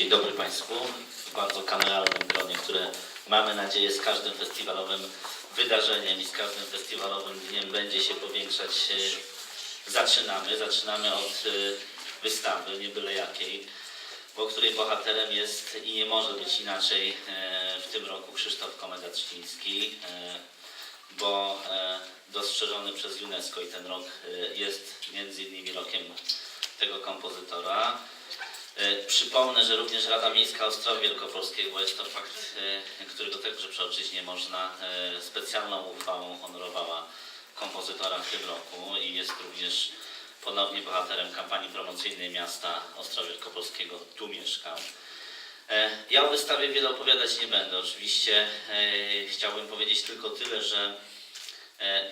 Dzień dobry Państwu. W bardzo kameralnym gronie, które mamy nadzieję z każdym festiwalowym wydarzeniem i z każdym festiwalowym dniem będzie się powiększać. e, Zaczynamy. Zaczynamy od e, wystawy, nie byle jakiej, bo której bohaterem jest i nie może być inaczej e, w tym roku Krzysztof Komeda-Trzciński, bo dostrzeżony przez UNESCO i ten rok jest między innymi rokiem tego kompozytora. E, Przypomnę, że również Rada Miejska Ostrowa Wielkopolskiego, jest to fakt, e, którego także przeoczyć nie można, e, specjalną uchwałą honorowała kompozytora w tym roku i jest również ponownie bohaterem kampanii promocyjnej miasta Ostrowa Wielkopolskiego. Tu mieszkam. Ja o wystawie wiele opowiadać nie będę. Oczywiście chciałbym powiedzieć tylko tyle, że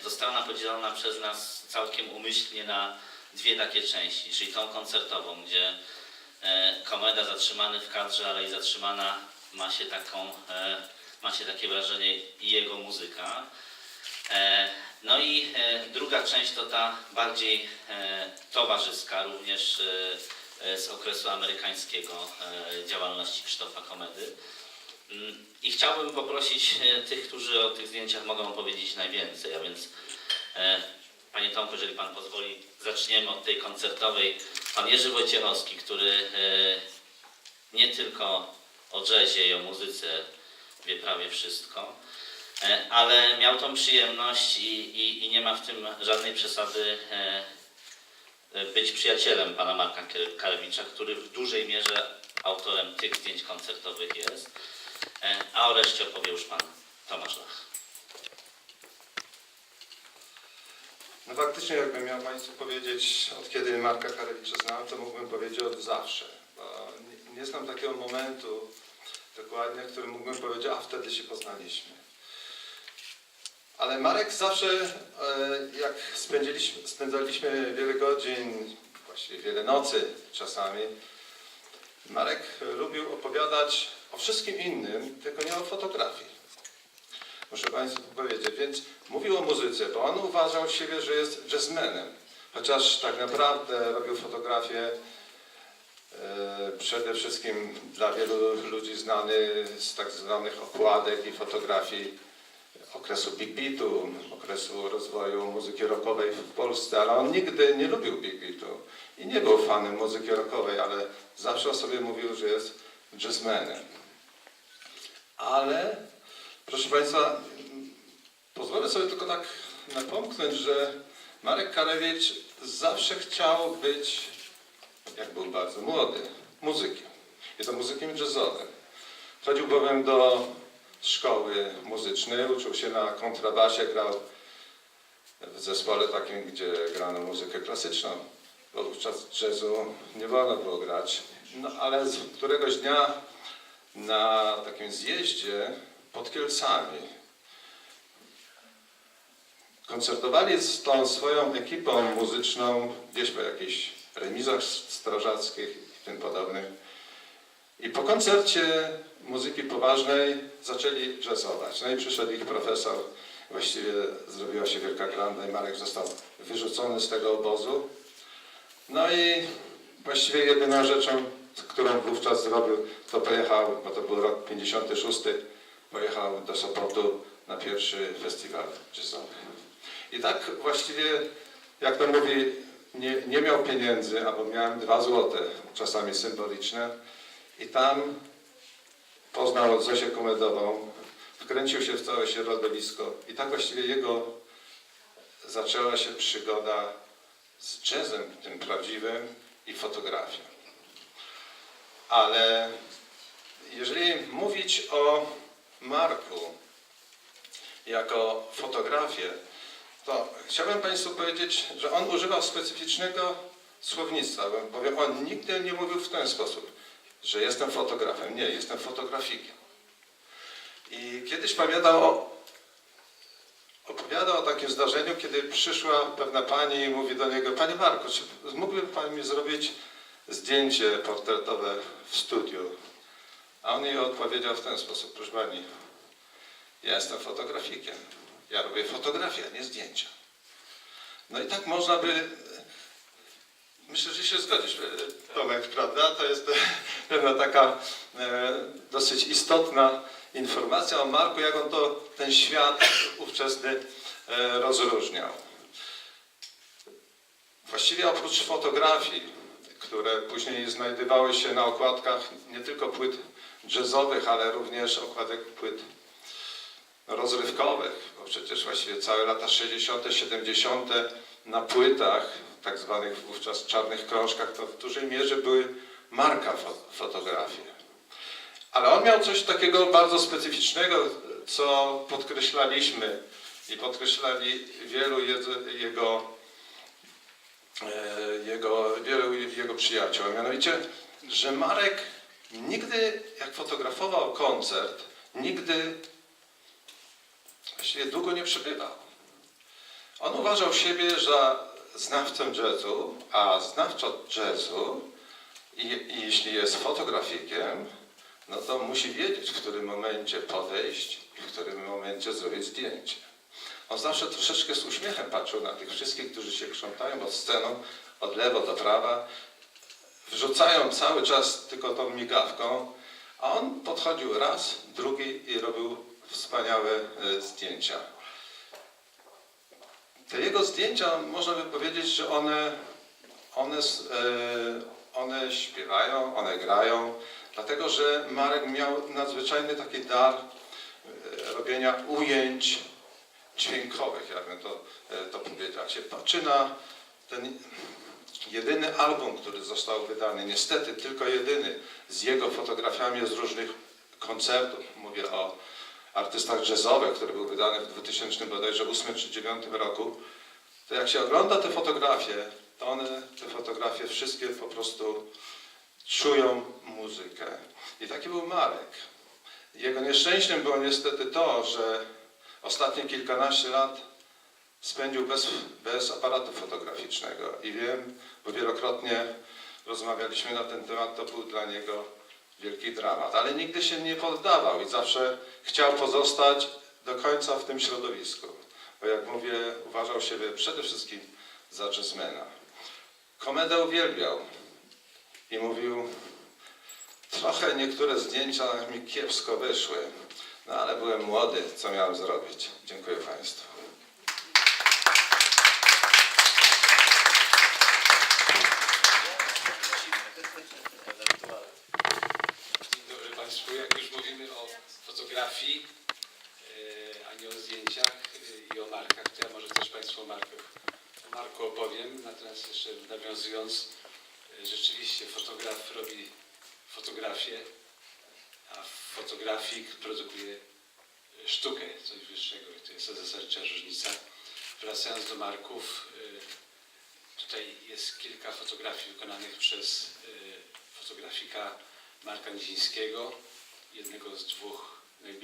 została ona podzielona przez nas całkiem umyślnie na dwie takie części, czyli tą koncertową, gdzie komeda zatrzymany w kadrze, ale i zatrzymana ma się taką, e, ma się takie wrażenie i jego muzyka. E, No i e, druga część to ta bardziej towarzyska, również z okresu amerykańskiego działalności Krzysztofa Komedy. Mm, I chciałbym poprosić tych, którzy o tych zdjęciach mogą powiedzieć najwięcej, a więc Panie Tomku, jeżeli Pan pozwoli, zaczniemy od tej koncertowej. Pan Jerzy Wojciechowski, który e, nie tylko o jazzie i o muzyce wie prawie wszystko, e, ale miał tą przyjemność i, i, i nie ma w tym żadnej przesady e, być przyjacielem pana Marka Karewicza, który w dużej mierze autorem tych zdjęć koncertowych jest. A o reszcie opowie już pan Tomasz Lach. No faktycznie, jakbym miał Państwu powiedzieć, od kiedy Marka Karewicza znam, to mógłbym powiedzieć od zawsze. Nie, nie znam takiego momentu dokładnie, w którym mógłbym powiedzieć, a wtedy się poznaliśmy. Ale Marek zawsze, e, jak spędziliśmy, spędzaliśmy wiele godzin, właściwie wiele nocy czasami, Marek lubił opowiadać o wszystkim innym, tylko nie o fotografii. Muszę Państwu powiedzieć, więc mówił o muzyce, bo on uważał siebie, że jest jazzmenem. Chociaż tak naprawdę robił fotografię e, przede wszystkim dla wielu ludzi znany z tak zwanych okładek i fotografii okresu Big Beatu, okresu rozwoju muzyki rockowej w Polsce, ale on nigdy nie lubił Big Beatu i nie był fanem muzyki rockowej, ale zawsze o sobie mówił, że jest jazzmenem. Ale Proszę Państwa, pozwolę sobie tylko tak napomknąć, że Marek Karewicz zawsze chciał być, jak był bardzo młody, muzykiem. I to muzykiem jazzowym. Chodził bowiem do szkoły muzycznej, uczył się na kontrabasie, grał w zespole takim, gdzie grano muzykę klasyczną, bo wówczas jazzu nie wolno było grać. No ale z któregoś dnia na takim zjeździe pod Kielcami. Koncertowali z tą swoją ekipą muzyczną gdzieś po jakichś remizach strażackich i tym podobnym. I po koncercie muzyki poważnej zaczęli jazzować. No i przyszedł ich profesor. Właściwie zrobiła się wielka granda i Marek został wyrzucony z tego obozu. No i właściwie jedyną rzeczą, którą wówczas zrobił, to pojechał, bo to był rok 56, pojechał do Sopotu na pierwszy festiwal jazzowy. I tak właściwie, jak to mówi, nie, nie miał pieniędzy, albo miałem dwa złote, czasami symboliczne. I tam poznał Zosię Komedową, wkręcił się w całe środowisko. I tak właściwie jego zaczęła się przygoda z jazzem, tym prawdziwym, i fotografią. Ale jeżeli mówić o Marku jako fotografię, to chciałbym Państwu powiedzieć, że on używał specyficznego słownictwa, bowiem on nigdy nie mówił w ten sposób, że jestem fotografem. Nie, jestem fotografikiem. I kiedyś pamiętam o, opowiadał o takim zdarzeniu, kiedy przyszła pewna pani i mówi do niego, Panie Marku, czy mógłby Pan mi zrobić zdjęcie portretowe w studiu? A on jej odpowiedział w ten sposób, proszę Pani, ja jestem fotografikiem. Ja robię fotografię, nie zdjęcia. No i tak można by Myślę, że się zgodzisz, e, Tomek, prawda? To jest pewna taka e, dosyć istotna informacja o Marku, jak on to ten świat ówczesny e, rozróżniał. Właściwie oprócz fotografii, które później znajdowały się na okładkach nie tylko płyt jazzowych, ale również okładek płyt rozrywkowych, bo przecież właściwie całe lata 60., 70. na płytach, tak zwanych wówczas czarnych krążkach, to w dużej mierze były marka fo- fotografie. Ale on miał coś takiego bardzo specyficznego, co podkreślaliśmy i podkreślali wielu jego, jego, e, jego, wielu jego przyjaciół, a mianowicie, że Marek nigdy, jak fotografował koncert, nigdy właściwie długo nie przebywał. On uważał siebie za znawcę jazzu, a znawca jazzu, i, i jeśli jest fotografikiem, no to musi wiedzieć, w którym momencie podejść i w którym momencie zrobić zdjęcie. On zawsze troszeczkę z uśmiechem patrzył na tych wszystkich, którzy się krzątają pod sceną, od lewo do prawa, wrzucają cały czas tylko tą migawką, a on podchodził raz, drugi i robił wspaniałe e, zdjęcia. Te jego zdjęcia, można by powiedzieć, że one, one, e, one śpiewają, one grają, dlatego że Marek miał nadzwyczajny taki dar e, robienia ujęć dźwiękowych, jakbym to, to powiedział. Się patrzy na ten jedyny album, który został wydany, niestety tylko jedyny, z jego fotografiami z różnych koncertów. Mówię o artystach jazzowych, który był wydany w 2000 bodajże 8 czy 9 roku. To jak się ogląda te fotografie, to one, te fotografie wszystkie po prostu czują muzykę. I taki był Marek. Jego nieszczęściem było niestety to, że ostatnie kilkanaście lat spędził bez, bez aparatu fotograficznego. I wiem, bo wielokrotnie rozmawialiśmy na ten temat, to był dla niego wielki dramat. Ale nigdy się nie poddawał i zawsze chciał pozostać do końca w tym środowisku. Bo jak mówię, uważał siebie przede wszystkim za jazzmana. Komedę uwielbiał i mówił, trochę niektóre zdjęcia mi kiepsko wyszły, no ale byłem młody, co miałem zrobić. Dziękuję Państwu. Dzień dobry Państwu. Jak już mówimy o fotografii, e, a nie o zdjęciach e, i o markach, to ja może też Państwu o markach. O Marku opowiem, natomiast jeszcze nawiązując, e, rzeczywiście fotograf robi fotografię, a fotografik produkuje e, sztukę, coś wyższego. I to jest zasadnicza różnica. Wracając do marków, e, tutaj jest kilka fotografii wykonanych przez e, fotografika Marka Nizińskiego, jednego z dwóch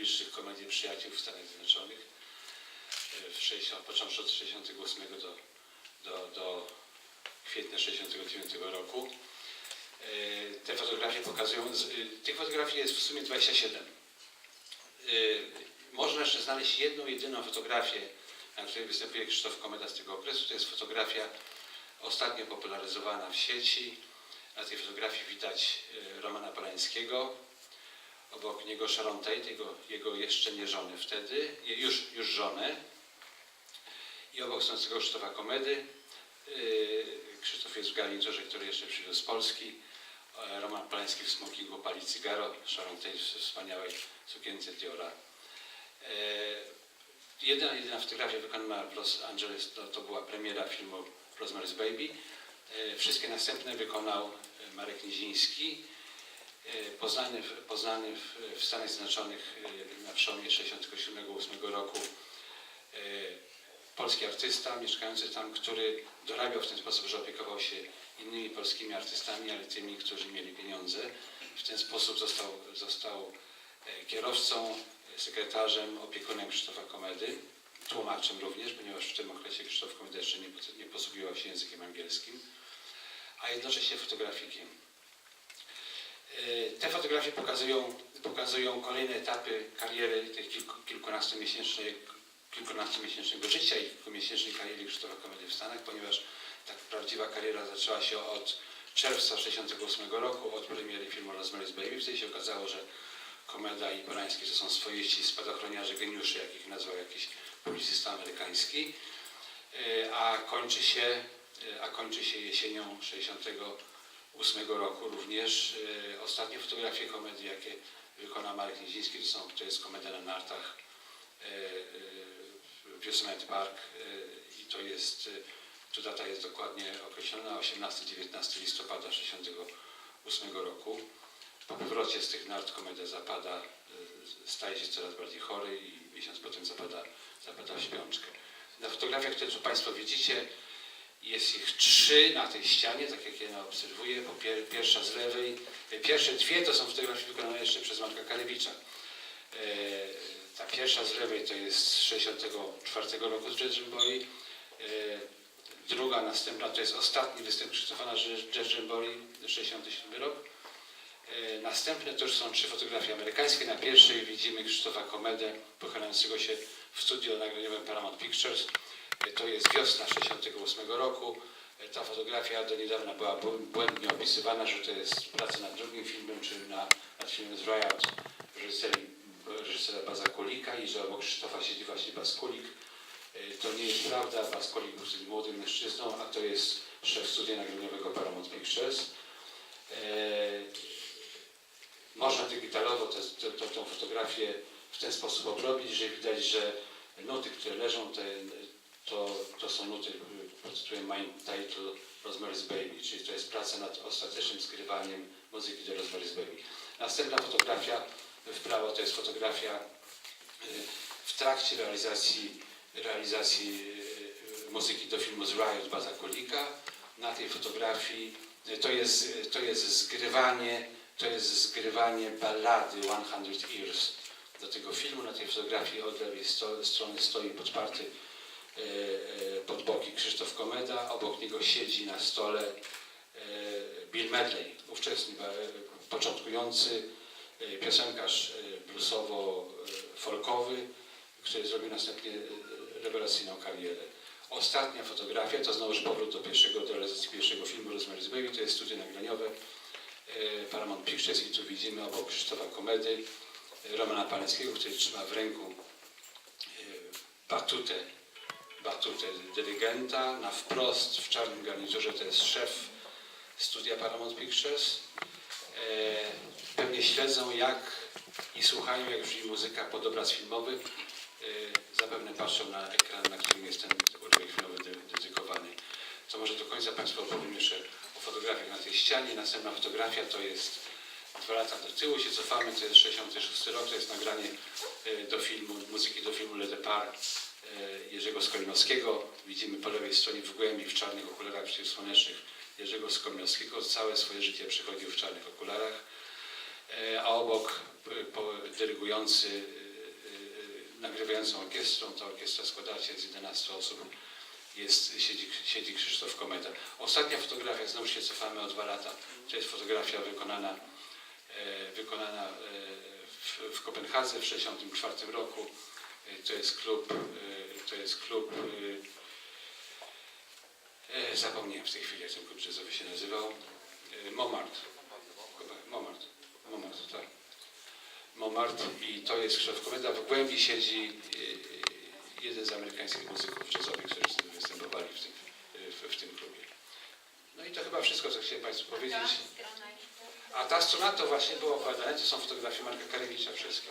najbliższych komedii przyjaciół w Stanach Zjednoczonych, e, w 60, począwszy od 68 do, do, do kwietnia 69 roku. E, Te fotografie pokazują, y, tych fotografii jest w sumie 27. Y, Można jeszcze znaleźć jedną, jedyną fotografię, na której występuje Krzysztof Komeda z tego okresu. To jest fotografia ostatnio popularyzowana w sieci. Na tej fotografii widać Romana Polańskiego, obok niego Sharon Tate, jego, jego jeszcze nie żony wtedy, już, już żonę. I obok stojącego Krzysztofa Komedy, y, Krzysztof jest w garniturze, który jeszcze przywiózł z Polski, e, Roman Polański w smokingu pali cygaro, Sharon Tate w wspaniałej sukience Diora. E, Jedyna, jedyna fotografia wykonana w Los Angeles to, to była premiera filmu Rosemary's Baby. E, Wszystkie następne wykonał Marek Niziński, poznany, w- poznany w, w Stanach Zjednoczonych e, na przełomie 67-8 roku. E, Polski artysta mieszkający tam, który dorabiał w ten sposób, że opiekował się innymi polskimi artystami, ale tymi, którzy mieli pieniądze. W ten sposób został, został kierowcą, sekretarzem, opiekunem Krzysztofa Komedy, tłumaczem również, ponieważ w tym okresie Krzysztof Komedy jeszcze nie, nie posługiwał się językiem angielskim, a jednocześnie fotografikiem. E, Te fotografie pokazują, pokazują kolejne etapy kariery kilku, kilkunastomiesięcznej, kilkunastomiesięcznego życia i kilkumiesięcznej kariery Krzysztofa Komedy w Stanach, ponieważ tak prawdziwa kariera zaczęła się od czerwca 1968 roku, od premiery filmu Rosemary's Baby. Wtedy się okazało, że Komeda i Porański to są swojści spadochroniarze geniuszy, jak ich nazwał jakiś publicysta amerykański. E, A kończy się, e, a kończy się jesienią 68 roku również. E, Ostatnie fotografie komedii, jakie wykona Marek Niedziński, to, są, to jest komedia na nartach e, e, w Yosemite Park i to jest, tu data jest dokładnie określona, 18-19 listopada 68 roku. Po powrocie z tych nart komedia zapada, staje się coraz bardziej chory i miesiąc potem zapada, zapada w śpiączkę. Na fotografiach, które tu Państwo widzicie, jest ich trzy na tej ścianie, tak jak ja obserwuję. Po pier, pierwsza z lewej. E, Pierwsze dwie to są fotografie wykonane jeszcze przez Marka Karewicza. E, ta pierwsza z lewej to jest z 64 roku z Boli. E, druga, następna to jest ostatni występ Krzysztofa na Boli, 67 rok. Następne to już są trzy fotografie amerykańskie. Na pierwszej widzimy Krzysztofa Komedę pochylającego się w studio nagraniowym Paramount Pictures. To jest wiosna 68 roku. E, Ta fotografia do niedawna była bł- błędnie opisywana, że to jest praca nad drugim filmem, czy na, nad filmem z Riot reżysera Baza Kulika i że obok Krzysztofa siedzi właśnie Baz Kulik. E, To nie jest prawda, Baz Kulik był wtedy młodym mężczyzną, a to jest szef studia nagraniowego Paramount Pictures. E, można digitalowo tę fotografię w ten sposób obrobić, że widać, że nuty, które leżą, te, to, to są nuty pod tytułem Title Rosemary's Baby, czyli to jest praca nad ostatecznym skrywaniem muzyki do Rosemary's Baby. Następna fotografia w prawo to jest fotografia y, w trakcie realizacji, realizacji y, muzyki do filmu z Riot Baza Kolika. Na tej fotografii y, to jest, to jest zgrywanie to jest zgrywanie ballady 100 Years do tego filmu. Na tej fotografii od lewej strony stoi podparty pod boki Krzysztof Komeda, obok niego siedzi na stole e, Bill Medley, ówczesny początkujący e, piosenkarz e, bluesowo-folkowy, który zrobił następnie e, rewelacyjną karierę. Ostatnia fotografia to znowuż powrót do pierwszego, do realizacji pierwszego filmu Rosemary's Baby, to jest studio nagraniowe e, Paramount Pictures i tu widzimy obok Krzysztofa Komedy e, Romana Paleckiego, który trzyma w ręku batutę, batutę dyrygenta. Na wprost w czarnym garniturze to jest szef studia Paramount Pictures. E, Pewnie śledzą jak i słuchają jak brzmi muzyka pod obraz filmowy. E, Zapewne patrzą na ekran, na którym jest ten urywek filmowy dy- dedykowany. Co może do końca Państwu opowiem jeszcze o fotografiach na tej ścianie. Następna fotografia to jest dwa lata do tyłu się cofamy, to jest 66 rok, to jest nagranie e, do filmu, muzyki do filmu Le Départ e, Jerzego Skolimowskiego. Widzimy po lewej stronie w głębi w czarnych okularach przeciwsłonecznych Jerzego Skolimowskiego. Całe swoje życie przechodził w czarnych okularach, E, a obok e, dyrygujący, e, e, nagrywającą orkiestrą, ta orkiestra składa się z 11 osób, jest, siedzi, siedzi Krzysztof Kometa. Ostatnia fotografia, znowu się cofamy o dwa lata, to jest fotografia wykonana, e, wykonana e, w, w Kopenhadze w 1964 roku. E, To jest klub, e, to jest klub, e, e, zapomniałem w tej chwili, jak ten klub jazzowy się nazywał, e, Momart. Momart, Momart, tak. Momart i to jest Krzysztof Kometa. W głębi siedzi e, jeden z amerykańskich muzyków jazzowych, którzy występowali w tym, w, w tym klubie. No i to chyba wszystko, co chciałem Państwu powiedzieć. A ta strona to właśnie było opowiadane, to są fotografie Marka Karewicza wszystkie.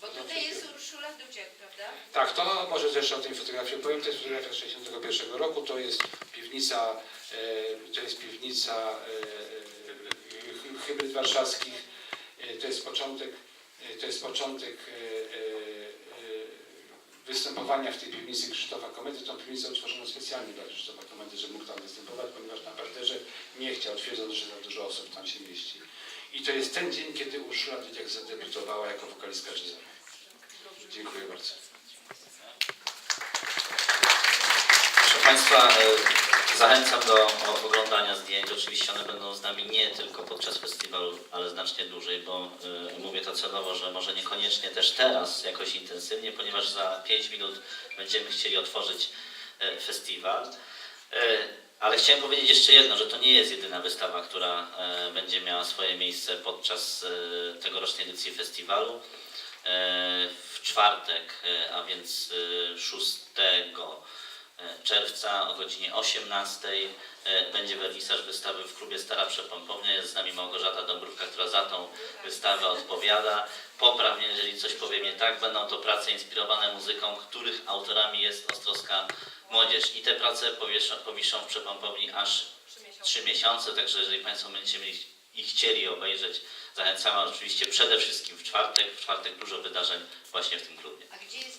Bo tutaj jest Urszula Dudziak, prawda? Tak, to może też o tej fotografii opowiem. To jest fotografia z 1961 roku. To jest piwnica, e, to jest piwnica e, hybryd warszawskich. E, to jest początek, e, to jest początek e, e, e, występowania w tej piwnicy Krzysztofa Komedy. Tą piwnicę utworzono specjalnie dla Krzysztofa Komedy, żeby mógł tam występować, ponieważ na parterze nie chciał, twierdząc, że za dużo osób tam się mieści. I to jest ten dzień, kiedy Urszula Dudziak zadebiutowała jako wokalistka jazzowa. Dziękuję bardzo. Proszę Państwa, e, zachęcam do oglądania zdjęć. Oczywiście one będą z nami nie tylko podczas festiwalu, ale znacznie dłużej, bo e, mówię to celowo, że może niekoniecznie też teraz jakoś intensywnie, ponieważ za 5 minut będziemy chcieli otworzyć e, festiwal. Ale chciałem powiedzieć jeszcze jedno, że to nie jest jedyna wystawa, która e, będzie miała swoje miejsce podczas e, tegorocznej edycji festiwalu. E, w czwartek, a więc e, 6 czerwca o godzinie 18 e, będzie wernisaż wystawy w klubie Stara Przepompownia. Jest z nami Małgorzata Dąbrówka, która za tą wystawę odpowiada. Popraw mnie, jeżeli coś powiem nie tak. Będą to prace inspirowane muzyką, których autorami jest Ostrowska Młodzież. I te prace powieszą, powiszą w Przepompowni aż trzy miesiące, także jeżeli Państwo będziecie mieli i chcieli obejrzeć, zachęcamy oczywiście przede wszystkim w czwartek. W czwartek dużo wydarzeń właśnie w tym klubie. A gdzie jest